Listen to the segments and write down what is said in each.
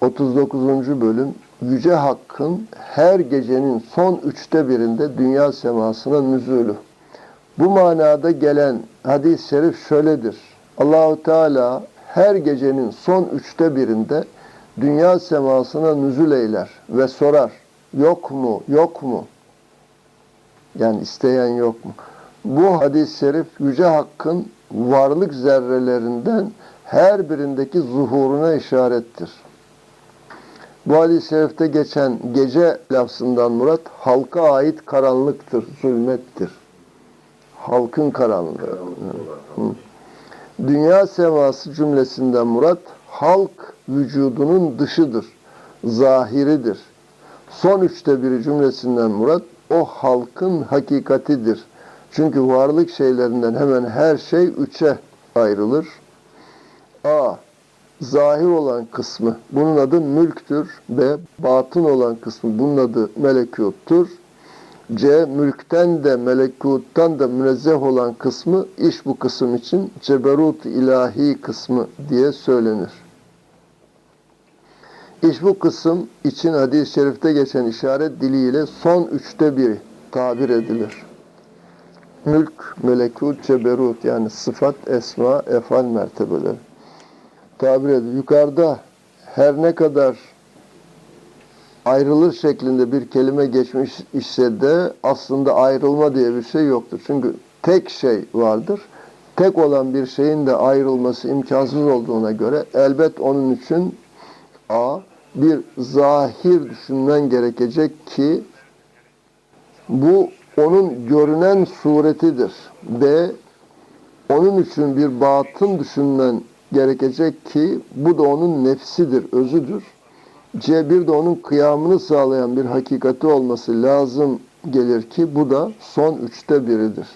39. bölüm Yüce Hakk'ın her gecenin son üçte birinde dünya semasına nüzulü. Bu manada gelen hadis-i şerif şöyledir. Allahu Teala her gecenin son üçte birinde dünya semasına nüzul eyler ve sorar. Yok mu? Yok mu? Yani isteyen yok mu? Bu hadis-i şerif Yüce Hakk'ın varlık zerrelerinden her birindeki zuhuruna işarettir. Bu hadis-i şerifte geçen gece lafzından murat halka ait karanlıktır, zulmettir. Halkın karanlığı. Dünya seması cümlesinden murat halk vücudunun dışıdır, zahiridir. Son üçte biri cümlesinden murat o halkın hakikatidir. Çünkü varlık şeylerinden hemen her şey üçe ayrılır. A. Zahir olan kısmı bunun adı mülktür. B. Batın olan kısmı bunun adı melekuttur. C. Mülkten de melekuttan da münezzeh olan kısmı iş bu kısım için ceberut ilahi kısmı diye söylenir. İş bu kısım için hadis-i şerifte geçen işaret diliyle son üçte biri tabir edilir. Mülk, melekut, ceberut yani sıfat, esma, efal mertebeleri tabir edilir. Yukarıda her ne kadar ayrılır şeklinde bir kelime geçmiş ise de aslında ayrılma diye bir şey yoktur. Çünkü tek şey vardır. Tek olan bir şeyin de ayrılması imkansız olduğuna göre elbet onun için A. Bir zahir düşünmen gerekecek ki bu onun görünen suretidir. B. Onun için bir batın düşünmen gerekecek ki bu da onun nefsidir, özüdür. C bir de onun kıyamını sağlayan bir hakikati olması lazım gelir ki bu da son üçte biridir.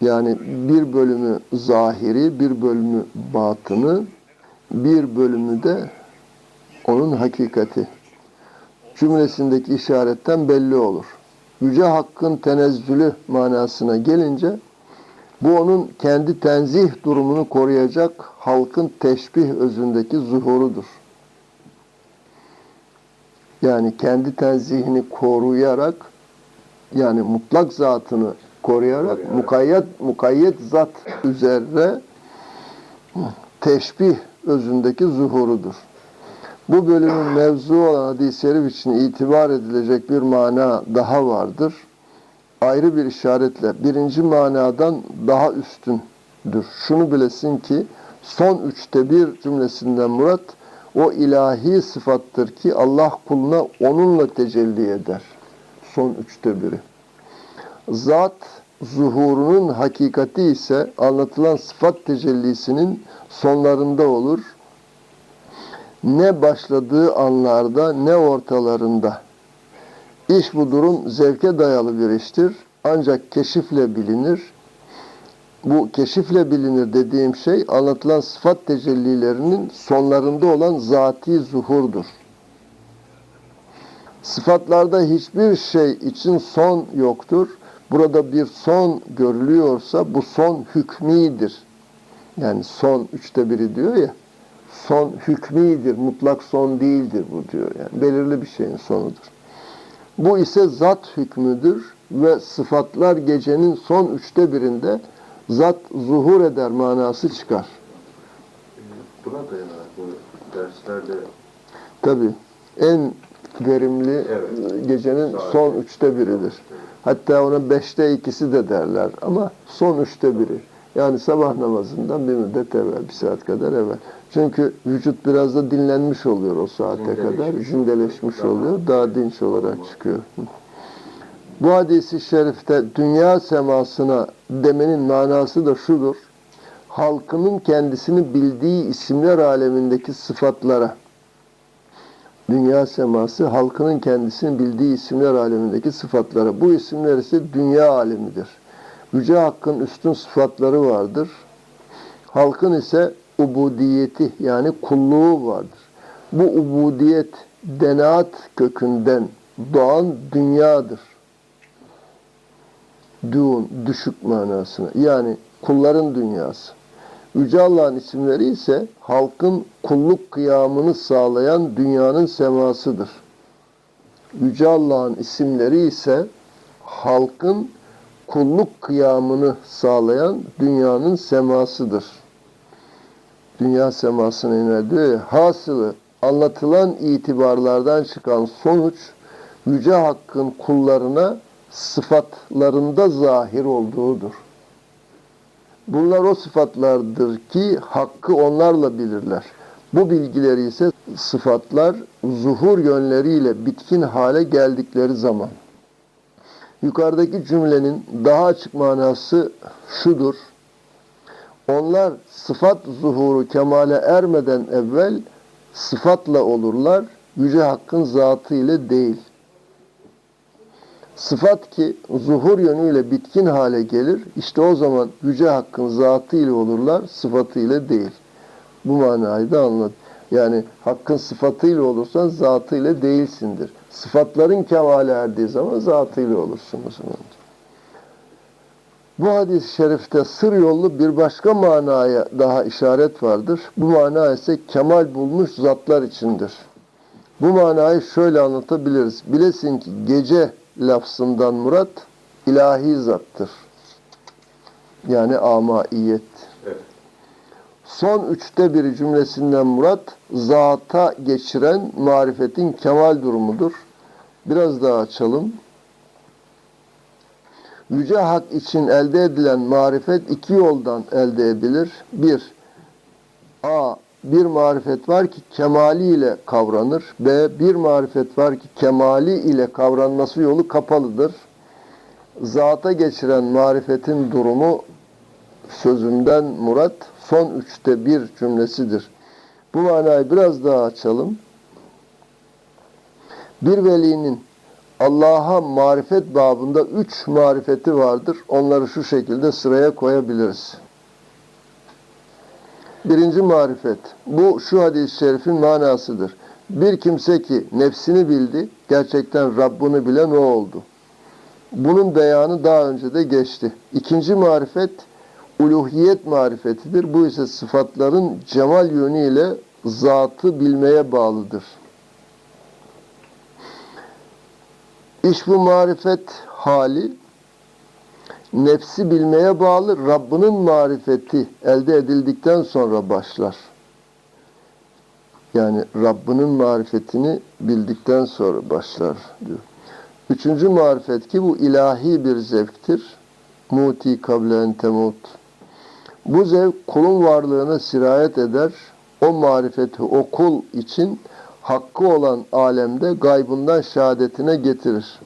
Yani bir bölümü zahiri, bir bölümü batını, bir bölümü de onun hakikati. Cümlesindeki işaretten belli olur. Yüce Hakk'ın tenezzülü manasına gelince bu onun kendi tenzih durumunu koruyacak halkın teşbih özündeki zuhurudur. Yani kendi tenzihini koruyarak yani mutlak zatını koruyarak mukayyet mukayyet zat üzerine teşbih özündeki zuhurudur. Bu bölümün mevzu olan hadis-i şerif için itibar edilecek bir mana daha vardır ayrı bir işaretle birinci manadan daha üstündür. Şunu bilesin ki son üçte bir cümlesinden murat o ilahi sıfattır ki Allah kuluna onunla tecelli eder. Son üçte biri. Zat zuhurunun hakikati ise anlatılan sıfat tecellisinin sonlarında olur. Ne başladığı anlarda ne ortalarında. İş bu durum zevke dayalı bir iştir. Ancak keşifle bilinir. Bu keşifle bilinir dediğim şey anlatılan sıfat tecellilerinin sonlarında olan zati zuhurdur. Sıfatlarda hiçbir şey için son yoktur. Burada bir son görülüyorsa bu son hükmidir. Yani son üçte biri diyor ya, son hükmidir, mutlak son değildir bu diyor. Yani belirli bir şeyin sonudur. Bu ise zat hükmüdür ve sıfatlar gecenin son üçte birinde zat zuhur eder manası çıkar. Buna dayanarak bu derslerde Tabi en verimli Evet. gecenin Saat. son üçte biridir. Hatta ona beşte ikisi de derler ama son üçte biri. Yani sabah namazından bir müddet evvel, bir saat kadar evvel. Çünkü vücut biraz da dinlenmiş oluyor o saate Zindeleşmiş. kadar. Zindeleşmiş Daha- oluyor. Daha dinç olarak çıkıyor. Bu hadisi şerifte dünya semasına demenin manası da şudur. Halkının kendisini bildiği isimler alemindeki sıfatlara, dünya seması halkının kendisini bildiği isimler alemindeki sıfatlara. Bu isimler ise dünya alemidir. Yüce Hakk'ın üstün sıfatları vardır. Halkın ise ubudiyeti yani kulluğu vardır. Bu ubudiyet denaat kökünden doğan dünyadır. Dün, düşük manasına. Yani kulların dünyası. Yüce Allah'ın isimleri ise halkın kulluk kıyamını sağlayan dünyanın semasıdır. Yüce Allah'ın isimleri ise halkın kulluk kıyamını sağlayan dünyanın semasıdır. Dünya semasına ya. Hasılı anlatılan itibarlardan çıkan sonuç Yüce Hakk'ın kullarına sıfatlarında zahir olduğudur. Bunlar o sıfatlardır ki hakkı onlarla bilirler. Bu bilgileri ise sıfatlar zuhur yönleriyle bitkin hale geldikleri zaman. Yukarıdaki cümlenin daha açık manası şudur. Onlar sıfat zuhuru kemale ermeden evvel sıfatla olurlar, Yüce Hakk'ın zatı ile değil. Sıfat ki zuhur yönüyle bitkin hale gelir, işte o zaman Yüce Hakk'ın zatı ile olurlar, sıfatı ile değil. Bu manayı da anladı. Yani Hakk'ın sıfatıyla olursan zatıyla değilsindir. Sıfatların kemale erdiği zaman zatıyla olursun o zaman. Bu hadis-i şerifte sır yollu bir başka manaya daha işaret vardır. Bu mana ise kemal bulmuş zatlar içindir. Bu manayı şöyle anlatabiliriz. Bilesin ki gece lafzından murat ilahi zattır. Yani amaiyet. Son üçte biri cümlesinden murat zata geçiren marifetin kemal durumudur. Biraz daha açalım. Yüce Hak için elde edilen marifet iki yoldan elde edilir. Bir, A. Bir marifet var ki kemali ile kavranır. B. Bir marifet var ki kemali ile kavranması yolu kapalıdır. Zata geçiren marifetin durumu sözünden murat son üçte bir cümlesidir. Bu manayı biraz daha açalım. Bir velinin Allah'a marifet babında üç marifeti vardır. Onları şu şekilde sıraya koyabiliriz. Birinci marifet. Bu şu hadis-i şerifin manasıdır. Bir kimse ki nefsini bildi, gerçekten Rabbini bilen o oldu. Bunun beyanı daha önce de geçti. İkinci marifet, uluhiyet marifetidir. Bu ise sıfatların cemal yönüyle zatı bilmeye bağlıdır. İş bu marifet hali nefsi bilmeye bağlı Rabbinin marifeti elde edildikten sonra başlar. Yani Rabbinin marifetini bildikten sonra başlar diyor. Üçüncü marifet ki bu ilahi bir zevktir. Muti kablen temut. Bu zevk kulun varlığına sirayet eder. O marifeti o kul için hakkı olan alemde gaybından şehadetine getirir.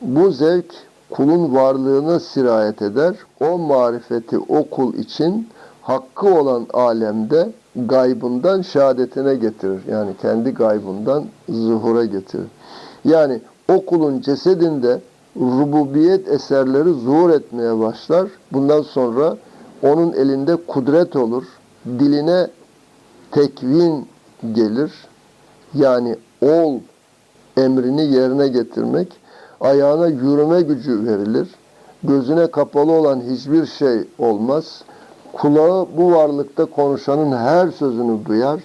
Bu zevk kulun varlığına sirayet eder. O marifeti o kul için hakkı olan alemde gaybından şehadetine getirir. Yani kendi gaybından zuhura getirir. Yani o kulun cesedinde rububiyet eserleri zuhur etmeye başlar. Bundan sonra onun elinde kudret olur. Diline tekvin gelir. Yani ol emrini yerine getirmek. Ayağına yürüme gücü verilir. Gözüne kapalı olan hiçbir şey olmaz. Kulağı bu varlıkta konuşanın her sözünü duyar.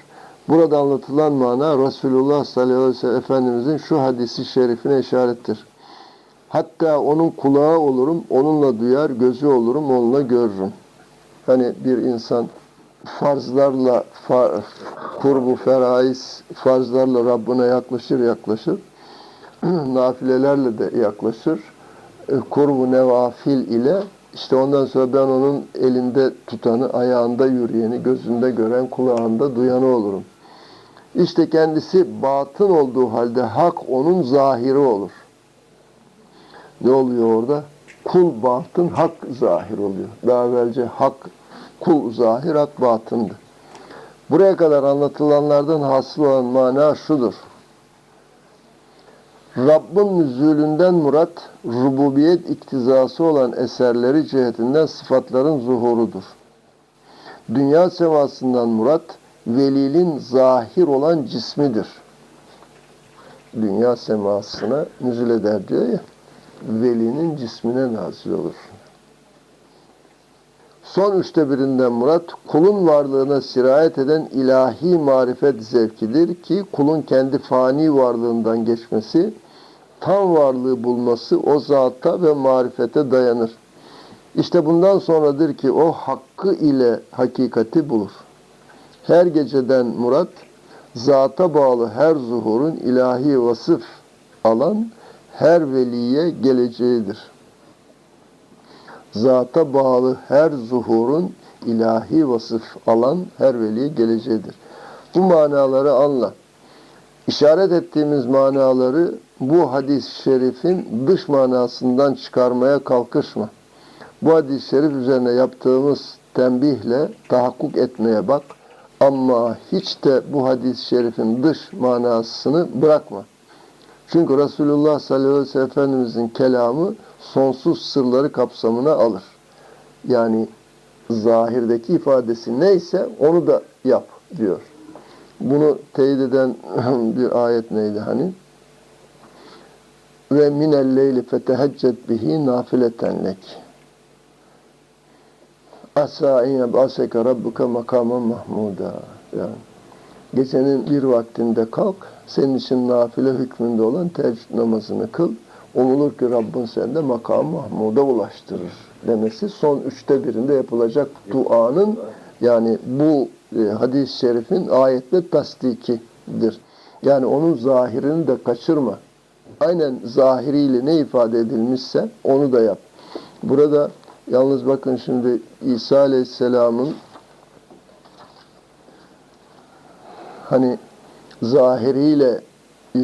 Burada anlatılan mana Resulullah sallallahu aleyhi ve sellem Efendimizin şu hadisi şerifine işarettir. Hatta onun kulağı olurum, onunla duyar, gözü olurum, onunla görürüm. Hani bir insan farzlarla, far, kurbu feraiz, farzlarla Rabbine yaklaşır yaklaşır. Nafilelerle de yaklaşır. E, Kurbu nevafil ile işte ondan sonra ben onun elinde tutanı, ayağında yürüyeni, gözünde gören, kulağında duyanı olurum. İşte kendisi batın olduğu halde hak onun zahiri olur. Ne oluyor orada? Kul batın, hak zahir oluyor. Daha evvelce hak kul zahir, hak batındı. Buraya kadar anlatılanlardan hasıl olan mana şudur. Rabbin nüzulünden murat, rububiyet iktizası olan eserleri cihetinden sıfatların zuhurudur. Dünya semasından murat, velinin zahir olan cismidir. Dünya semasına nüzul eder diyor ya, velinin cismine nazil olur. Son üçte birinden murat kulun varlığına sirayet eden ilahi marifet zevkidir ki kulun kendi fani varlığından geçmesi, tam varlığı bulması o zata ve marifete dayanır. İşte bundan sonradır ki o hakkı ile hakikati bulur. Her geceden murat, zata bağlı her zuhurun ilahi vasıf alan her veliye geleceğidir. Zata bağlı her zuhurun ilahi vasıf alan her veliye geleceğidir. Bu manaları anla. İşaret ettiğimiz manaları bu hadis-i şerifin dış manasından çıkarmaya kalkışma. Bu hadis-i şerif üzerine yaptığımız tembihle tahakkuk etmeye bak. Ama hiç de bu hadis-i şerifin dış manasını bırakma. Çünkü Resulullah sallallahu aleyhi ve sellem Efendimizin kelamı sonsuz sırları kapsamına alır. Yani zahirdeki ifadesi neyse onu da yap diyor. Bunu teyit eden bir ayet neydi hani? Ve minel leyli feteheccet bihi nafileten lek. Asa in yeb'aseke rabbuke makamen mahmuda. Yani gecenin bir vaktinde kalk, senin için nafile hükmünde olan teheccüd namazını kıl. Umulur ki Rabbin sende makam mahmuda ulaştırır demesi son üçte birinde yapılacak duanın yani bu e, hadis-i şerifin ayetle tasdikidir. Yani onun zahirini de kaçırma. Aynen zahiriyle ne ifade edilmişse onu da yap. Burada yalnız bakın şimdi İsa Aleyhisselam'ın hani zahiriyle e,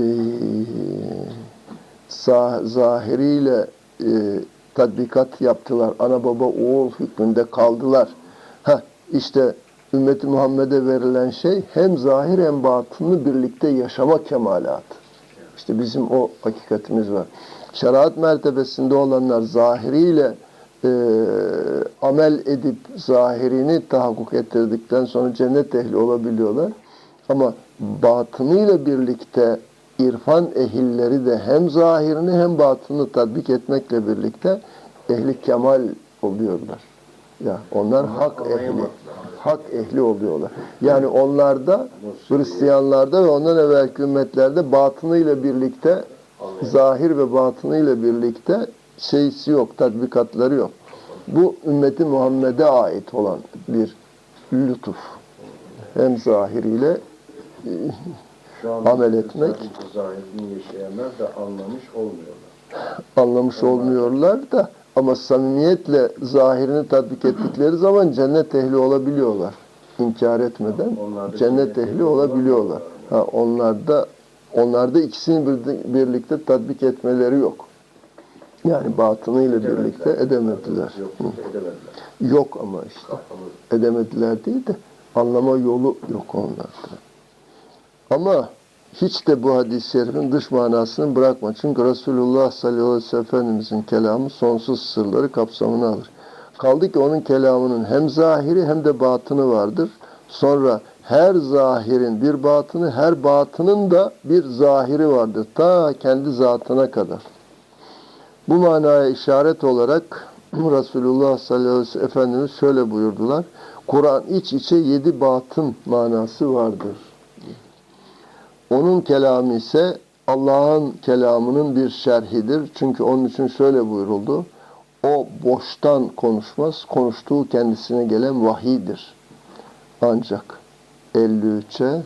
za- zahiriyle e, tatbikat yaptılar. Ana baba oğul hükmünde kaldılar. Ha işte ümmeti Muhammed'e verilen şey hem zahir hem batını birlikte yaşama kemalatı. İşte bizim o hakikatimiz var. Şeriat mertebesinde olanlar zahiriyle e, amel edip zahirini tahakkuk ettirdikten sonra cennet ehli olabiliyorlar. Ama batınıyla birlikte irfan ehilleri de hem zahirini hem batını tatbik etmekle birlikte ehli kemal oluyorlar. Ya onlar hak ehli. Hak ehli oluyorlar. Yani onlarda Hristiyanlarda ve ondan evvelki ümmetlerde batınıyla birlikte zahir ve batınıyla birlikte şeysi yok, tatbikatları yok. Bu ümmeti Muhammed'e ait olan bir lütuf. Hem zahiriyle Amel etmek. Zahirini yaşayanlar da anlamış olmuyorlar. anlamış olmuyorlar da ama samimiyetle zahirini tatbik ettikleri zaman cennet ehli olabiliyorlar. İnkar etmeden Onlar da cennet ehli olabiliyorlar. Ha, onlarda onlarda ikisini bir- birlikte tatbik etmeleri yok. Yani batınıyla birlikte edemediler. Yok, edemediler. Yok ama işte. Edemediler değil de anlama yolu yok onlarda. Ama hiç de bu hadis-i şerifin dış manasını bırakma. Çünkü Resulullah sallallahu aleyhi ve sellem Efendimizin kelamı sonsuz sırları kapsamına alır. Kaldı ki onun kelamının hem zahiri hem de batını vardır. Sonra her zahirin bir batını, her batının da bir zahiri vardır. Ta kendi zatına kadar. Bu manaya işaret olarak Resulullah sallallahu aleyhi ve sellem Efendimiz şöyle buyurdular. Kur'an iç içe yedi batın manası vardır. Onun kelamı ise Allah'ın kelamının bir şerhidir. Çünkü onun için şöyle buyuruldu. O boştan konuşmaz, konuştuğu kendisine gelen vahidir. Ancak 53'e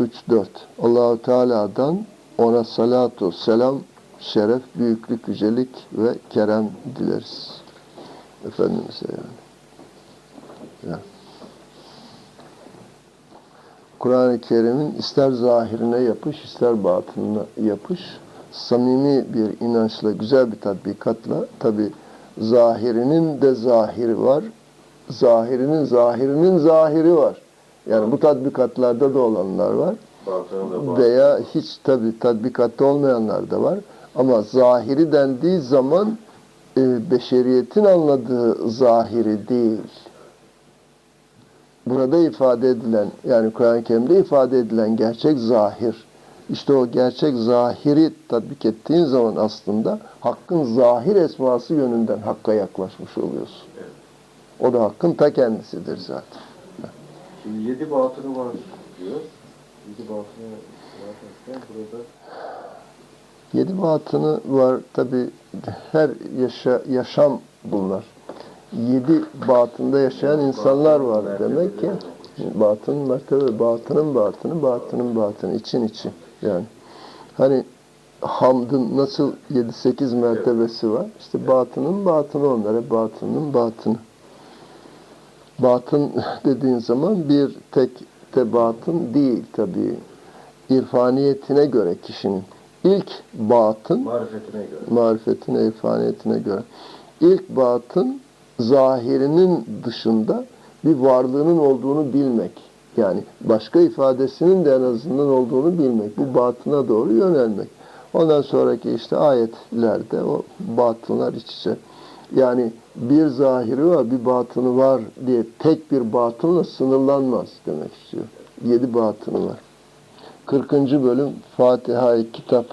3-4 Allahu Teala'dan ona salatu, selam, şeref, büyüklük, yücelik ve kerem dileriz. Efendimiz'e yani. Ya. Kur'an-ı Kerim'in ister zahirine yapış, ister batınına yapış, samimi bir inançla, güzel bir tatbikatla, tabi zahirinin de zahiri var, zahirinin zahirinin zahiri var. Yani bu tatbikatlarda da olanlar var da veya hiç tabi tatbikatta olmayanlar da var. Ama zahiri dendiği zaman e, beşeriyetin anladığı zahiri değil. Burada ifade edilen yani Kur'an-ı Kerim'de ifade edilen gerçek zahir. İşte o gerçek zahiri tatbik ettiğin zaman aslında hakkın zahir esması yönünden hakka yaklaşmış oluyorsun. O da hakkın ta kendisidir zaten. Şimdi yedi batını var diyor. Yedi batını var derken burada Yedi batını var tabi her yaşa, yaşam bunlar. Yedi batında yaşayan insanlar var demek ki. Batın mertebe, batının batını, batının batını, için içi. Yani hani hamdın nasıl 7-8 mertebesi var. İşte batının batını onlara, batının batını. Batın dediğin zaman bir tek de batın değil tabii. İrfaniyetine göre kişinin. ilk batın marifetine göre. marifetine, irfaniyetine göre. İlk batın zahirinin dışında bir varlığının olduğunu bilmek. Yani başka ifadesinin de en azından olduğunu bilmek. Bu batına doğru yönelmek. Ondan sonraki işte ayetlerde o batınlar iç içe. Yani bir zahiri var, bir batını var diye tek bir batınla sınırlanmaz demek istiyor. Yedi batını var. 40. bölüm Fatiha-i Kitap